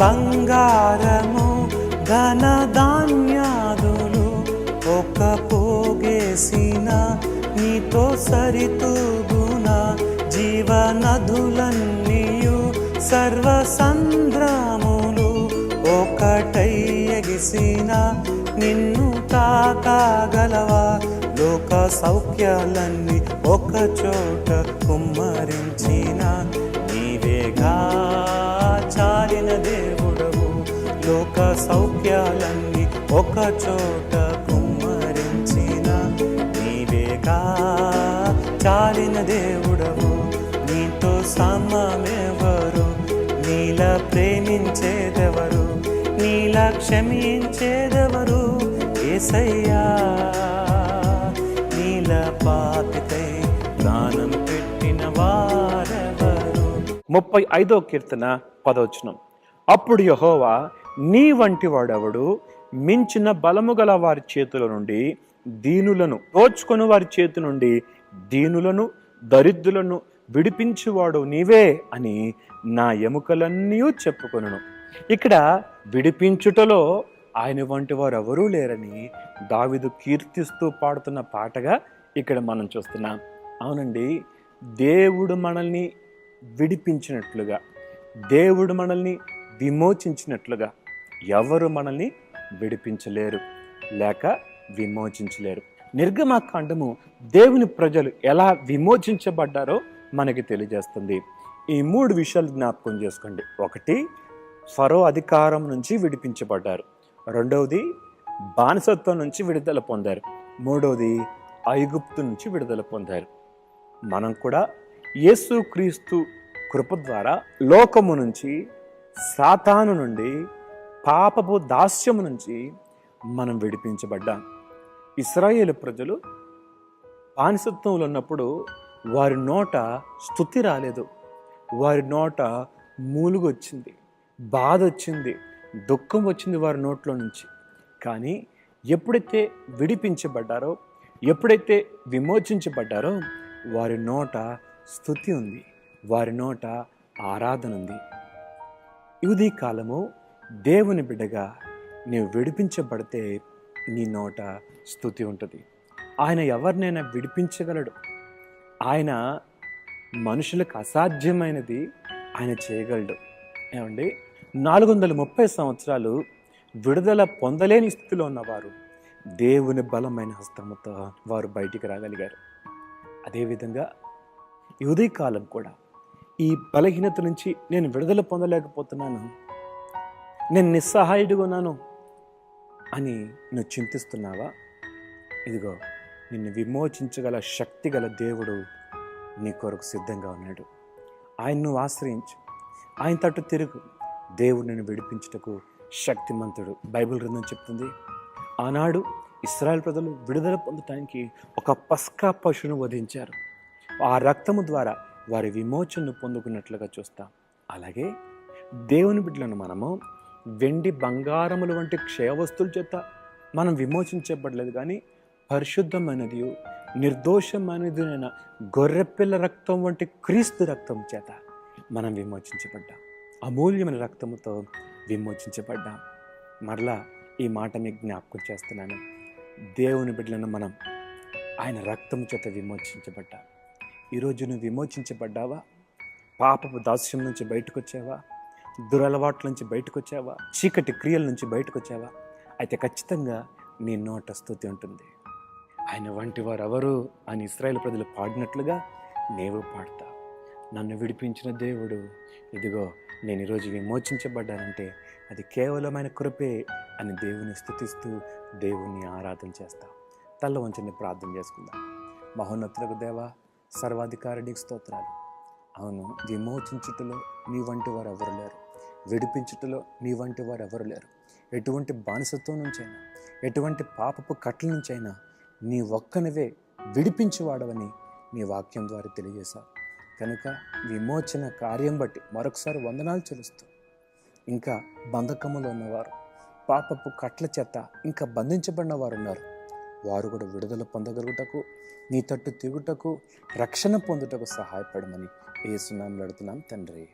బంగారము ధన ధాన్యాదులు ఒక పోగేసిన నీతో సరితూగున జీవనదులన్నీయు సర్వసంద్రములు ఒకటై ఎగిసిన నిన్ను తాకాగలవా? లోక సౌఖ్యాలన్నీ ఒక చోట కుమ్మరించిన చోట కుమ్మరించిన నీవేగా చాలిన దేవుడవు నీతో సమమెవరు? నీలా ప్రేమించేదెవరు? నీలా క్షమించేదెవరు? ఏసయ్యా. నీలా పాపికై ప్రాణం పెట్టిన వారెవరు? ముప్పై ఐదో కీర్తన పదవచనం. అప్పుడు యహోవా నీ వంటి వాడెవడు? మించిన బలము గల వారి చేతుల నుండి దీనులను దోచుకొని వారి చేతి నుండి దీనులను దరిద్రులను విడిపించువాడు నీవే అని నా ఎముకలన్నీ చెప్పుకొనును. ఇక్కడ విడిపించుటలో ఆయన వంటి వారు ఎవరూ లేరని దావిదు కీర్తిస్తూ పాడుతున్న పాటగా ఇక్కడ మనం చూస్తున్నాం. అవునండి దేవుడు మనల్ని విడిపించినట్లుగా దేవుడు మనల్ని విమోచించినట్లుగా ఎవరు మనల్ని విడిపించలేరు లేక విమోచించలేరు. నిర్గమాకాండము దేవుని ప్రజలు ఎలా విమోచించబడ్డారో మనకి తెలియజేస్తుంది. ఈ మూడు విషయాలు జ్ఞాపకం చేసుకోండి. ఒకటి ఫరో అధికారం నుంచి విడిపించబడ్డారు. రెండవది బానిసత్వం నుంచి విడుదల పొందారు. మూడవది ఐగుప్తు నుంచి విడుదల పొందారు. మనం కూడా యేసుక్రీస్తు కృప ద్వారా లోకము నుంచి సాతాను నుండి పాపపు దాస్యము నుంచి మనం విడిపించబడ్డాం. ఇస్రాయేల్ ప్రజలు బానిసత్వంలో ఉన్నప్పుడు వారి నోట స్థుతి రాలేదు. వారి నోట మూలుగు వచ్చింది బాధ వచ్చింది దుఃఖం వచ్చింది వారి నోట్లో నుంచి. కానీ ఎప్పుడైతే విడిపించబడ్డారో ఎప్పుడైతే విమోచించబడ్డారో వారి నోట స్థుతి ఉంది వారి నోట ఆరాధన ఉంది. ఇది కాలము దేవుని బిడ్డగా నీవు విడిపించబడితే నీ నోట స్థుతి ఉంటుంది. ఆయన ఎవరినైనా విడిపించగలడు. ఆయన మనుషులకు అసాధ్యమైనది ఆయన చేయగలడు. ఏమండి? నాలుగు వందల ముప్పై సంవత్సరాలు విడుదల పొందలేని స్థితిలో ఉన్నవారు దేవుని బలమైన హస్తముతో వారు బయటికి రాగలిగారు. అదేవిధంగా ఉదయకాలం కూడా ఈ బలహీనత నుంచి నేను విడుదల పొందలేకపోతున్నాను. నేను నిస్సహాయుడిగా ఉన్నాను అని నువ్వు చింతిస్తున్నావా? ఇదిగో నిన్ను విమోచించగల శక్తి గల దేవుడు నీ కొరకు సిద్ధంగా ఉన్నాడు. ఆయన నువ్వు ఆశ్రయించు. ఆయన తట్టు తిరుగు. దేవుడు నిన్ను విడిపించుటకు శక్తిమంతుడు. బైబిల్ గ్రంథం చెప్తుంది ఆనాడు ఇస్రాయల్ ప్రజలు విడుదల పొందటానికి ఒక పస్కా పశువును వధించారు. ఆ రక్తము ద్వారా వారి విమోచనను పొందుకున్నట్లుగా చూస్తాం. అలాగే దేవుని బిడ్డలను మనము వెండి బంగారములు వంటి క్షయ వస్తువుల చేత మనం విమోచించబడలేదు కానీ పరిశుద్ధమైనది నిర్దోషమైనది అయిన గొర్రెపిల్ల రక్తం వంటి క్రీస్తు రక్తం చేత మనం విమోచించబడ్డాం. అమూల్యమైన రక్తముతో విమోచించబడ్డాం. మరలా ఈ మాట మీకు జ్ఞాపకం చేస్తున్నాను. దేవుని బిడ్డలను మనం ఆయన రక్తం చేత విమోచించబడ్డాం. ఈరోజు నువ్వు విమోచించబడ్డావా? పాపపు దాస్యం నుంచి బయటకు వచ్చావా దురలవాట్ల నుంచి బయటకు వచ్చావా చీకటి క్రియల నుంచి బయటకు వచ్చావా అయితే ఖచ్చితంగా నీ నోట స్థుతి ఉంటుంది. ఆయన వంటి వారు ఎవరు అని ఇస్రాయేల్ ప్రజలు పాడినట్లుగా నీవు పాడతా నన్ను విడిపించిన దేవుడు ఇదిగో నేను ఈరోజు విమోచించబడ్డానంటే అది కేవలమైన కృపే అని దేవుని స్థుతిస్తూ దేవుణ్ణి ఆరాధన చేస్తా తల్ల వంచని ప్రార్థన చేసుకుందాం. మహోన్నతులకు దేవా సర్వాధికారుడికి స్తోత్రాలు. అవును విమోచించుటలో నీ వంటి వారు ఎవరు లేరు. విడిపించుటలో నీ వంటి వారు ఎవరు లేరు. ఎటువంటి బానిసత్వం నుంచైనా ఎటువంటి పాపపు కట్ల నుంచైనా నీ ఒక్కనివే విడిపించేవాడవని నీ వాక్యం ద్వారా తెలియజేశావు. కనుక విమోచన కార్యం బట్టి మరొకసారి వందనాలు చెల్లిస్తూ ఇంకా బంధకములో ఉన్నవారు పాపపు కట్ల చేత ఇంకా బంధించబడిన వారు ఉన్నారు వారు కూడా విడుదల పొందగలుగుటకు నీ తట్టు తిరుగుటకు రక్షణ పొందుటకు సహాయపడమని ఏ సున్నాం అడుగుతున్నాం తండ్రి.